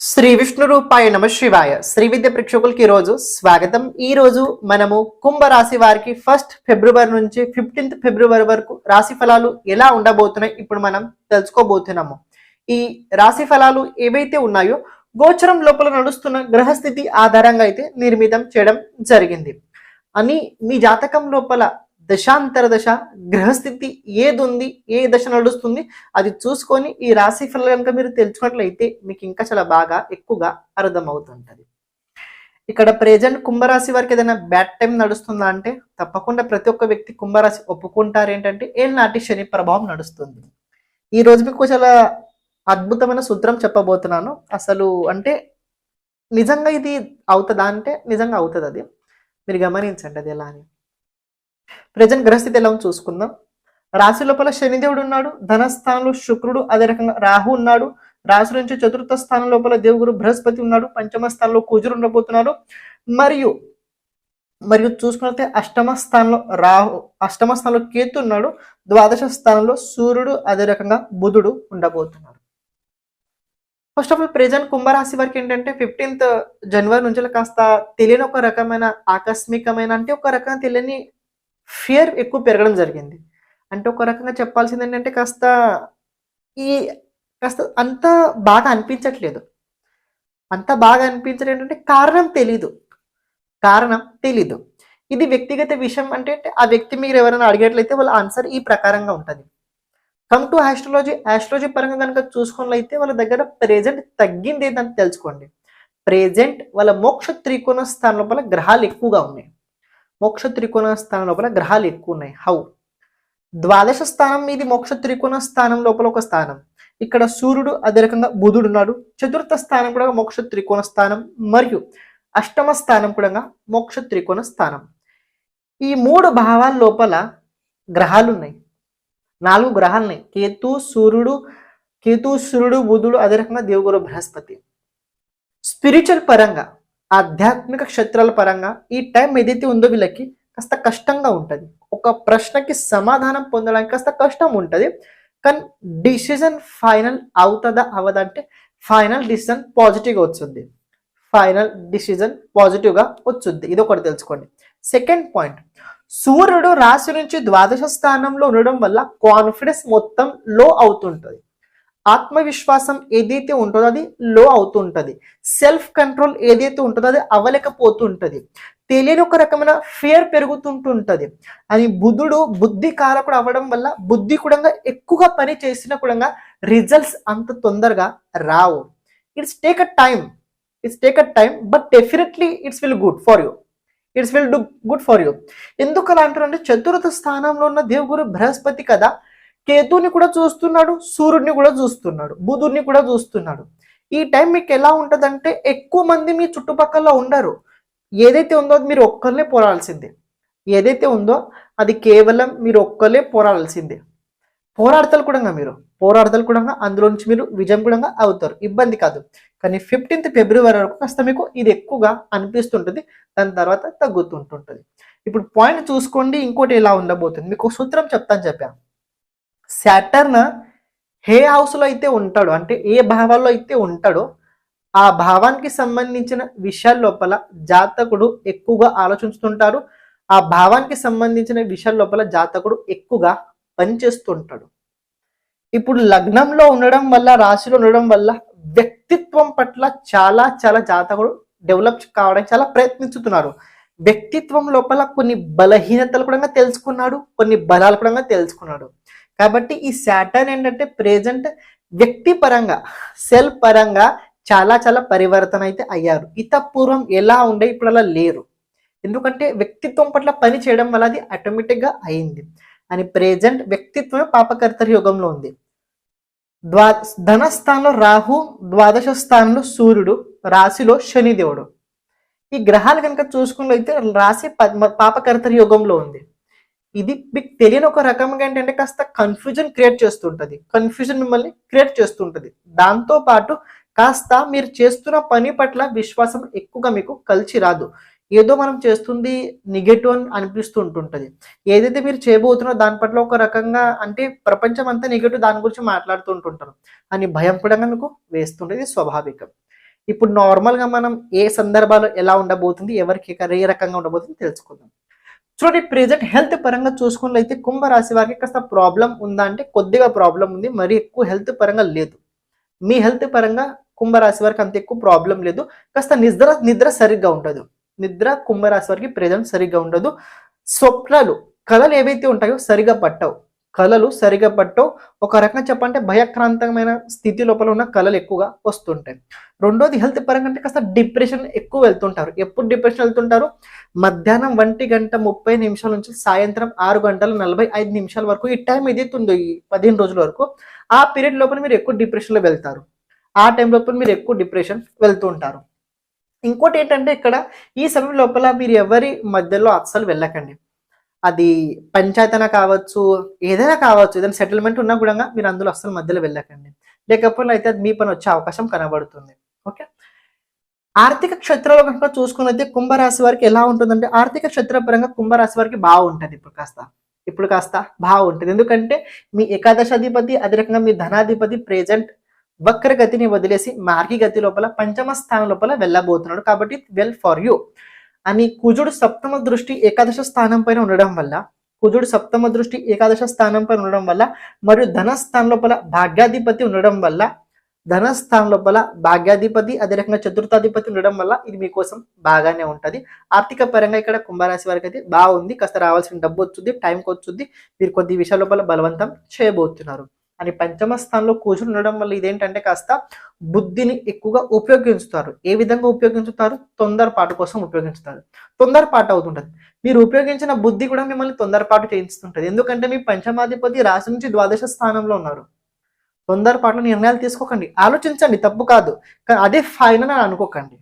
శ్రీ విష్ణు రూపాయ నమ శివాయ. శ్రీ విద్య ప్రేక్షకులకి ఈ రోజు స్వాగతం. ఈ రోజు మనము కుంభ రాశి వారికి ఫస్ట్ ఫిబ్రవరి నుంచి ఫిఫ్టీన్త్ ఫిబ్రవరి వరకు రాశి ఫలాలు ఎలా ఉండబోతున్నాయి ఇప్పుడు మనం తెలుసుకోబోతున్నాము. ఈ రాశి ఫలాలు ఏవైతే ఉన్నాయో గోచరం లోపల నడుస్తున్న గ్రహస్థితి ఆధారంగా అయితే నిర్మితం చేయడం జరిగింది. అని మీ జాతకం లోపల దశాంతర దశ గ్రహస్థితి ఏది ఉంది ఏ దశ నడుస్తుంది అది చూసుకొని ఈ రాశి ఫలం కనుక మీరు తెలుసుకున్నట్లయితే మీకు ఇంకా చాలా బాగా ఎక్కువగా అర్థమవుతుంటది. ఇక్కడ ప్రెజెంట్ కుంభరాశి వారికి ఏదైనా బ్యాడ్ టైం నడుస్తుందా అంటే తప్పకుండా ప్రతి ఒక్క వ్యక్తి కుంభరాశి ఒప్పుకుంటారు ఏంటంటే ఏళ్ళనాటి శని ప్రభావం నడుస్తుంది. ఈ రోజు మీకు చాలా అద్భుతమైన సూత్రం చెప్పబోతున్నాను. అసలు అంటే నిజంగా ఇది అవుతుందా అంటే నిజంగా అవుతుంది అది. మీరు గమనించండి అది ఎలా అని. ప్రజెంట్ గ్రహస్థితి ఎలా చూసుకుందాం. రాశి లోపల శనిదేవుడు ఉన్నాడు. ధనస్థానంలో శుక్రుడు అదే రకంగా రాహు ఉన్నాడు. రాశి నుంచి చతుర్థ స్థానం లోపల దేవుగురు బృహస్పతి ఉన్నాడు. పంచమ స్థానంలో కుజుడు ఉండబోతున్నాడు. మరియు మరియు చూసుకున్నట్లయితే అష్టమ స్థానంలో రాహు అష్టమ స్థానంలో కేతు ఉన్నాడు. ద్వాదశ స్థానంలో సూర్యుడు అదే రకంగా బుధుడు ఉండబోతున్నాడు ఫస్ట్ ఆఫ్ ఆల్ ప్రజెంట్ కుంభరాశి వారికి ఏంటంటే ఫిఫ్టీన్త్ జనవరి నుంచి కాస్త తెలియని ఒక రకమైన ఆకస్మికమైన అంటే ఒక రకంగా తెలియని ఫియర్ ఎక్కువ పెరగడం జరిగింది. అంటే ఒక రకంగా చెప్పాల్సింది ఏంటంటే కాస్త ఈ కాస్త అంత బాగా అనిపించట్లేదు. అంత బాగా అనిపించడం ఏంటంటే కారణం తెలీదు. కారణం తెలీదు. ఇది వ్యక్తిగత విషయం అంటే ఆ వ్యక్తి మీరు ఎవరైనా అడిగేట్లయితే వాళ్ళ ఆన్సర్ ఈ ప్రకారంగా ఉంటుంది. కమ్ టు ఆస్ట్రాలజీ ఆస్ట్రాలజీ పరంగా కనుక చూసుకున్నట్లయితే వాళ్ళ దగ్గర ప్రెజెంట్ తగ్గింది ఏంటని తెలుసుకోండి. ప్రెజెంట్ వాళ్ళ మోక్ష త్రికోణ స్థానం లోపల గ్రహాలు ఎక్కువగా ఉన్నాయి. మోక్ష త్రికోణ స్థానం లోపల గ్రహాలు ఎక్కువ ఉన్నాయి హౌ? ద్వాదశ స్థానం మీది మోక్ష త్రికోణ స్థానం లోపల ఒక స్థానం. ఇక్కడ సూర్యుడు అదే రకంగా బుధుడు ఉన్నాడు. చతుర్థ స్థానం కూడా మోక్ష త్రికోణ స్థానం మరియు అష్టమ స్థానం కూడా మోక్ష త్రికోణ స్థానం ఈ మూడు భావాల లోపల గ్రహాలు ఉన్నాయి. నాలుగు గ్రహాలు ఉన్నాయి. కేతు సూర్యుడు కేతు సూర్యుడు బుధుడు అదే రకంగా దేవుగురు బృహస్పతి. స్పిరిచువల్ పరంగా ఆధ్యాత్మిక క్షేత్రాల పరంగా ఈ టైం ఏదైతే ఉందో వీళ్ళకి కాస్త కష్టంగా ఉంటుంది. ఒక ప్రశ్నకి సమాధానం పొందడానికి కాస్త కష్టం ఉంటుంది. కానీ డిసిజన్ ఫైనల్ అవుతుందా అవదంటే ఫైనల్ డిసిజన్ పాజిటివ్గా వచ్చింది ఫైనల్ డిసిజన్ పాజిటివ్గా వచ్చింది ఇది ఒకటి తెలుసుకోండి. Second point. సూర్యుడు రాశి నుంచి ద్వాదశ స్థానంలో ఉండడం వల్ల కాన్ఫిడెన్స్ మొత్తం లో అవుతుంటుంది. ఆత్మవిశ్వాసం ఏదైతే ఉంటుందో అది లో అవుతుంటుంది. సెల్ఫ్ కంట్రోల్ ఏదైతే ఉంటుందో అది అవ్వలేకపోతుంటుంది తెలియని ఒక రకమైన ఫియర్ పెరుగుతుంటుంటుంది. అని బుధుడు బుద్ధి కారకుడు అవ్వడం వల్ల బుద్ధి కూడా ఎక్కువగా పని చేసిన కూడా రిజల్ట్స్ అంత తొందరగా రావు. It's take a time it's take a time but definitely it's will good for you it's will do good for you ఎందుకు అలా అంటారంటే చతుర్థ స్థానంలో ఉన్న దేవుగురు బృహస్పతి కదా కేతుని కూడా చూస్తున్నాడు సూర్యుడిని కూడా చూస్తున్నాడు బుధుడిని కూడా చూస్తున్నాడు. ఈ టైం మీకు ఎలా ఉంటుందంటే ఎక్కువ మంది మీ చుట్టుపక్కల ఉండరు. ఏదైతే ఉందో అది మీరు ఒక్కరినే పోరాడాల్సిందే ఏదైతే ఉందో అది కేవలం మీరు ఒక్కరే పోరాడాల్సిందే పోరాడతలు కూడా మీరు పోరాడతలు కూడా అందులో నుంచి మీరు విజయం కూడా అవుతారు. ఇబ్బంది కాదు. కానీ ఫిఫ్టీన్త్ ఫిబ్రవరి వరకు కాస్త మీకు ఇది ఎక్కువగా అనిపిస్తుంటుంది దాని తర్వాత తగ్గుతుంటుంటుంది. ఇప్పుడు పాయింట్ చూసుకోండి ఇంకోటి ఎలా ఉండబోతుంది? మీకు సూత్రం చెప్తాను చెప్పాను సాటర్న్ హే హౌస్లో అయితే ఉంటాడు అంటే ఏ భావాల్లో అయితే ఉంటాడో ఆ భావానికి సంబంధించిన విషయాల లోపల జాతకుడు ఎక్కువగా ఆలోచిస్తుంటారు ఆ భావానికి సంబంధించిన విషయాల లోపల జాతకుడు ఎక్కువగా పనిచేస్తుంటాడు. ఇప్పుడు లగ్నంలో ఉండడం వల్ల రాశిలో ఉండడం వల్ల వ్యక్తిత్వం పట్ల చాలా చాలా జాతకుడు డెవలప్ కావడానికి చాలా ప్రయత్నిస్తున్నారు. వ్యక్తిత్వం లోపల కొన్ని బలహీనతలు కూడా తెలుసుకున్నాడు కొన్ని బలాలు కూడా తెలుసుకున్నాడు. కాబట్టి ఈ శాటర్న్ ఏంటంటే ప్రెజెంట్ వ్యక్తి పరంగా సెల్ పరంగా చాలా చాలా పరివర్తన అయితే అయ్యారు. ఇత పూర్వం ఎలా ఉండే ఇప్పుడు అలా లేరు. ఎందుకంటే వ్యక్తిత్వం పట్ల పని చేయడం వల్ల అది ఆటోమేటిక్గా అయింది. అని ప్రెజెంట్ వ్యక్తిత్వమే పాపకర్తరి యుగంలో ఉంది. ద్వా ధనస్థానంలో రాహు ద్వాదశ స్థానంలో సూర్యుడు రాశిలో శనిదేవుడు ఈ గ్రహాలు కనుక చూసుకున్నట్లయితే రాశి పద్మ పాపకర్తరి యుగంలో ఉంది. ఇది మీకు తెలియని ఒక రకంగా ఏంటంటే కాస్త కన్ఫ్యూజన్ క్రియేట్ చేస్తుంటుంది. కన్ఫ్యూజన్ మిమ్మల్ని క్రియేట్ చేస్తుంటుంది. దాంతో పాటు కాస్త మీరు చేస్తున్న పని పట్ల విశ్వాసం ఎక్కువగా మీకు కలిసి రాదు. ఏదో మనం చేస్తుంది నెగటివ్ అని అనిపిస్తూ ఉంటుంటుంది ఏదైతే మీరు చేయబోతున్నారో దాని పట్ల ఒక రకంగా అంటే ప్రపంచం అంతా నెగటివ్ దాని గురించి మాట్లాడుతూ ఉంటుంటారు అని భయం కూడా మీకు వేస్తుంటుంది స్వాభావికం. ఇప్పుడు నార్మల్గా మనం ఏ సందర్భాల్లో ఎలా ఉండబోతుంది ఎవరికి ఏ రకంగా ఉండబోతుంది తెలుసుకుందాం. చూడండి ప్రెజెంట్ హెల్త్ పరంగా చూసుకున్నట్లయితే కుంభరాశి వారికి కాస్త ప్రాబ్లం ఉందా అంటే కొద్దిగా ప్రాబ్లం ఉంది. మరి ఎక్కువ హెల్త్ పరంగా లేదు. మీ హెల్త్ పరంగా కుంభరాశి వారికి అంత ఎక్కువ ప్రాబ్లం లేదు. కాస్త నిద్ర నిద్ర సరిగ్గా ఉండదు. నిద్ర కుంభరాశి వారికి ప్రెజెంట్ సరిగ్గా ఉండదు. స్వప్నాలు కళలు ఏవైతే ఉంటాయో సరిగా పట్టవు. కళలు సరిగా పట్టో. ఒక రకంగా చెప్పంటే భయక్రాంతమైన స్థితి లోపల ఉన్న కళలు ఎక్కువగా వస్తుంటాయి. రెండోది హెల్త్ పరంగా అంటే కాస్త డిప్రెషన్ ఎక్కువ వెళ్తుంటారు. ఎప్పుడు డిప్రెషన్ వెళ్తుంటారు? మధ్యాహ్నం ఒంటి గంట ముప్పై నిమిషాల నుంచి సాయంత్రం ఆరు గంటల నలభై ఐదు నిమిషాల వరకు ఈ టైం ఏదైతే ఉందో ఈ పదిహేను రోజుల వరకు. ఆ పీరియడ్ లోపల మీరు ఎక్కువ డిప్రెషన్లో వెళ్తారు. ఆ టైం లోపల మీరు ఎక్కువ డిప్రెషన్ వెళ్తూ ఉంటారు ఇంకోటి ఏంటంటే ఇక్కడ ఈ సమయం లోపల మీరు ఎవరి మధ్యలో అస్సలు వెళ్ళకండి. అది పంచాయతన కావచ్చు ఏదైనా కావచ్చు ఏదైనా సెటిల్మెంట్ ఉన్నా కూడా మీరు అందులో అస్సలు మధ్యలో వెళ్ళకండి. లేకపోతే అయితే అది మీ పని వచ్చే అవకాశం కనబడుతుంది. ఓకే? ఆర్థిక క్షేత్రంలో కనుక చూసుకున్నైతే కుంభరాశి వారికి ఎలా ఉంటుందంటే ఆర్థిక క్షేత్ర పరంగా కుంభరాశి వారికి బాగుంటుంది ఇప్పుడు కాస్త. ఇప్పుడు కాస్త బాగుంటుంది. ఎందుకంటే మీ ఏకాదశాధిపతి అదే రకంగా మీ ధనాధిపతి ప్రెజెంట్ వక్ర గతిని వదిలేసి మార్గి గతి లోపల పంచమ స్థానం లోపల వెళ్ళబోతున్నాడు కాబట్టి వెల్ ఫర్ యూ అని కుజుడు సప్తమ దృష్టి ఏకాదశ స్థానం పైన ఉండడం వల్ల కుజుడు సప్తమ దృష్టి ఏకాదశ స్థానం పైన ఉండడం వల్ల మరియు ధనస్థానం లోపల భాగ్యాధిపతి ఉండడం వల్ల ధనస్థానం లోపల భాగ్యాధిపతి అదే రకంగా చతుర్థాధిపతి ఉండడం వల్ల ఇది మీకోసం బాగానే ఉంటది. ఆర్థిక పరంగా ఇక్కడ కుంభరాశి వారికి అయితే బాగుంది. కాస్త రావాల్సిన డబ్బు వచ్చింది టైంకి వచ్చింది మీరు కొద్ది విషయాల లోపల బలవంతం చేయబోతున్నారు. అని పంచమ స్థానంలో కూర్చుని ఉండడం వల్ల ఇదేంటంటే కాస్త బుద్ధిని ఎక్కువగా ఉపయోగించుతారు. ఏ విధంగా ఉపయోగించుతారు? తొందరపాటు కోసం ఉపయోగించుతారు. తొందరపాటు అవుతుంటుంది. మీరు ఉపయోగించిన బుద్ధి కూడా మిమ్మల్ని తొందరపాటు చేయిస్తుంటది. ఎందుకంటే మీ పంచమాధిపతి రాశి నుంచి ద్వాదశ స్థానంలో ఉన్నారు. తొందరపాటు నిర్ణయాలు తీసుకోకండి. ఆలోచించండి. తప్పు కాదు. కానీ అదే ఫైనల్ అని అనుకోకండి.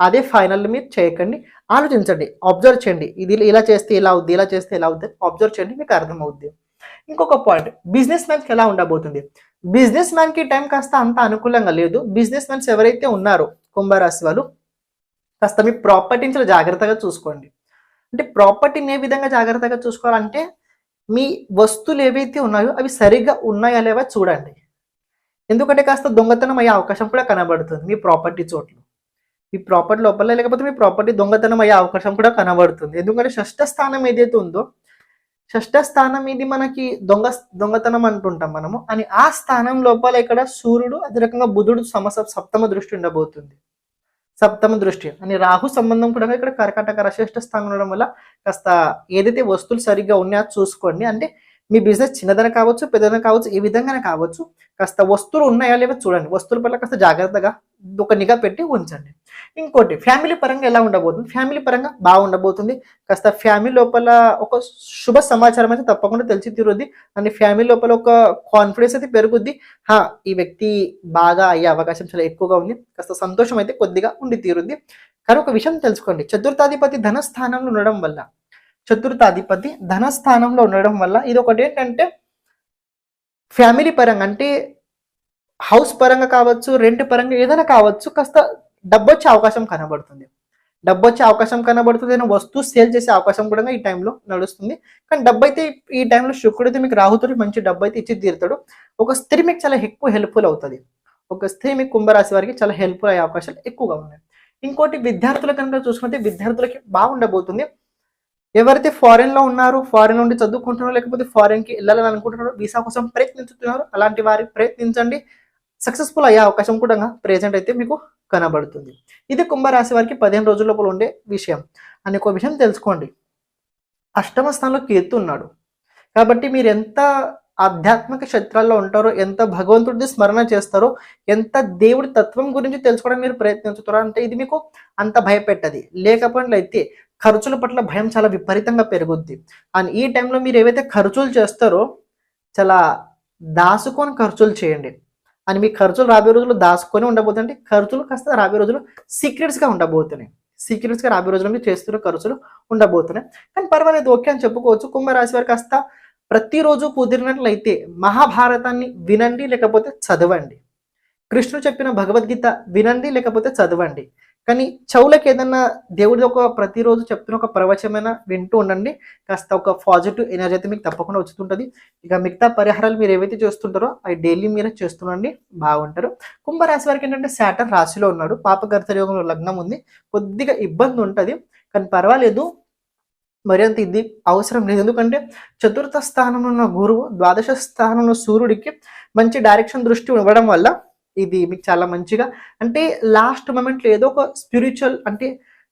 అదే ఫైనల్ మీరు చేయకండి. ఆలోచించండి. అబ్జర్వ్ చేయండి. ఇది ఇలా చేస్తే ఇలా అవుద్ది ఇలా చేస్తే ఇలా అవుద్ది అబ్జర్వ్ చేయండి. మీకు అర్థమవుద్ది. ఇంకొక పాయింట్ బిజినెస్ మ్యాన్కి ఎలా ఉండబోతుంది? బిజినెస్ మ్యాన్కి టైం కాస్త అంత అనుకూలంగా లేదు. బిజినెస్ మ్యాన్స్ ఎవరైతే ఉన్నారో కుంభరాశి వాళ్ళు కాస్త మీ ప్రాపర్టీని జాగ్రత్తగా చూసుకోండి. అంటే ప్రాపర్టీని ఏ విధంగా జాగ్రత్తగా చూసుకోవాలంటే మీ వస్తువులు ఏవైతే ఉన్నాయో అవి సరిగ్గా ఉన్నాయా లేవా చూడండి. ఎందుకంటే కాస్త దొంగతనం అయ్యే అవకాశం కూడా కనబడుతుంది మీ ప్రాపర్టీ చోట్ల. మీ ప్రాపర్టీ లోపల లేకపోతే మీ ప్రాపర్టీ దొంగతనం అయ్యే అవకాశం కూడా కనబడుతుంది. ఎందుకంటే షష్ఠ స్థానం ఏదైతే ఉందో షష్ఠ స్థానం ఇది మనకి దొంగ దొంగతనం అంటుంటాం మనము. అని ఆ స్థానం లోపల ఇక్కడ సూర్యుడు అదే రకంగా బుధుడు సమస సప్తమ దృష్టి ఉండబోతుంది. సప్తమ దృష్టి. అని రాహు సంబంధం కూడా ఇక్కడ కర్కాటక రశిష్ట స్థానం ఉండడం వల్ల కాస్త ఏదైతే వస్తువులు సరిగ్గా ఉన్నాయో చూసుకోండి. అంటే మీ బిజినెస్ చిన్నదన కావచ్చు పెద్దదన కావచ్చు ఏ విధంగానే కావచ్చు కాస్త వస్తువులు ఉన్నాయా లేవో చూడండి. వస్తువుల పట్ల కాస్త జాగ్రత్తగా ఒక నిఘా పెట్టి ఉంచండి. ఇంకోటి ఫ్యామిలీ పరంగా ఎలా ఉండబోతుంది? ఫ్యామిలీ పరంగా బాగుండబోతుంది. కాస్త ఫ్యామిలీ లోపల ఒక శుభ సమాచారం అయితే తప్పకుండా తెలిసి తీరుద్ది. అని ఫ్యామిలీ లోపల ఒక కాన్ఫిడెన్స్ అయితే పెరుగుద్ది. హా ఈ వ్యక్తి బాగా అయ్యే అవకాశం చాలా ఎక్కువగా ఉంది. కాస్త సంతోషం అయితే కొద్దిగా ఉండి తీరుద్ది. కానీ ఒక విషయం తెలుసుకోండి. చతుర్థాధిపతి ధన స్థానంలో ఉండడం వల్ల చతుర్థాధిపతి ధనస్థానంలో ఉండడం వల్ల ఇది ఒకటి ఏంటంటే ఫ్యామిలీ పరంగా అంటే హౌస్ పరంగా కావచ్చు రెంట్ పరంగా ఏదైనా కావచ్చు కాస్త డబ్బు వచ్చే అవకాశం కనబడుతుంది. డబ్బు వచ్చే అవకాశం కనబడుతుంది ఏదైనా వస్తువు సేల్ చేసే అవకాశం కూడా ఈ టైంలో నడుస్తుంది. కానీ డబ్బు అయితే ఈ టైంలో శుక్రుడు అయితే మీకు రాహుతుడు మంచి డబ్బు అయితే ఇచ్చి తీరుతాడు. ఒక స్త్రీ మీకు చాలా ఎక్కువ హెల్ప్ఫుల్ అవుతుంది. ఒక స్త్రీ మీకు కుంభరాశి వారికి చాలా హెల్ప్ఫుల్ అయ్యే అవకాశాలు ఎక్కువగా ఉన్నాయి. ఇంకోటి విద్యార్థుల కనుక చూసుకుంటే విద్యార్థులకి బాగుండబోతుంది. ఎవరైతే ఫారెన్లో ఉన్నారో ఫారెన్ నుండి చదువుకుంటున్నారో లేకపోతే ఫారెన్కి వెళ్ళాలని అనుకుంటున్నారో వీసా కోసం ప్రయత్నిస్తున్నారు అలాంటి వారి ప్రయత్నించండి. సక్సెస్ఫుల్ అయ్యే అవకాశం కూడా ప్రెజెంట్ అయితే మీకు కనబడుతుంది. ఇది కుంభరాశి వారికి పదిహేను రోజుల లోపల ఉండే విషయం. అని ఒక విషయం తెలుసుకోండి. అష్టమ స్థానంలో కేతు ఉన్నాడు. కాబట్టి మీరు ఎంత ఆధ్యాత్మిక క్షేత్రాల్లో ఉంటారో ఎంత భగవంతుడిని స్మరణ చేస్తారో ఎంత దేవుడి తత్వం గురించి తెలుసుకోవడానికి మీరు ప్రయత్నించుతారో అంటే ఇది మీకు అంత భయపెట్టది. లేకపోయినట్లయితే ఖర్చుల పట్ల భయం చాలా విపరీతంగా పెరుగుద్ది. అండ్ ఈ టైంలో మీరు ఏవైతే ఖర్చులు చేస్తారో చాలా దాసుకొని ఖర్చులు చేయండి. అని మీ ఖర్చులు రాబోయే రోజులు దాచుకొని ఉండబోతుంటే ఖర్చులు కాస్త రాబోయే రోజులు సీక్రెట్స్గా ఉండబోతున్నాయి. సీక్రెట్స్గా రాబోయే రోజులు మీరు చేస్తున్న ఖర్చులు ఉండబోతున్నాయి. కానీ పర్వాలేదు ఓకే అని చెప్పుకోవచ్చు. కుంభరాశి వారు కాస్త ప్రతిరోజు కుదిరినట్లయితే మహాభారతాన్ని వినండి లేకపోతే చదవండి. కృష్ణుడు చెప్పిన భగవద్గీత వినండి లేకపోతే చదవండి. కానీ చెవులకు ఏదన్నా దేవుడి ఒక ప్రతిరోజు చెప్తున్న ఒక ప్రవచమైన వింటూ ఉండండి. కాస్త ఒక పాజిటివ్ ఎనర్జీ అయితే మీకు తప్పకుండా వచ్చుతుంటుంది. ఇక మిగతా పరిహారాలు మీరు ఏవైతే చేస్తుంటారో అవి డైలీ మీరు చేస్తుండండి. బాగుంటారు. కుంభరాశి వారికి ఏంటంటే శాటర్ రాశిలో ఉన్నాడు. పాపకర్త యోగంలో లగ్నం ఉంది. కొద్దిగా ఇబ్బంది ఉంటుంది. కానీ పర్వాలేదు. మరి అంత ఇది అవసరం లేదు. ఎందుకంటే చతుర్థ స్థానంలో ఉన్న గురువు ద్వాదశ స్థానంలో సూర్యుడికి మంచి డైరెక్షన్ దృష్టి ఇవ్వడం వల్ల ఇది మీకు చాలా మంచిగా అంటే లాస్ట్ మూమెంట్లో ఏదో ఒక స్పిరిచువల్ అంటే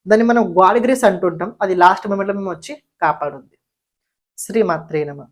దాన్ని మనం గాడ్ గ్రేస్ అంటుంటాం అది లాస్ట్ మూమెంట్లో మేము వచ్చి కాపాడుంది శ్రీమాత్రే నమ.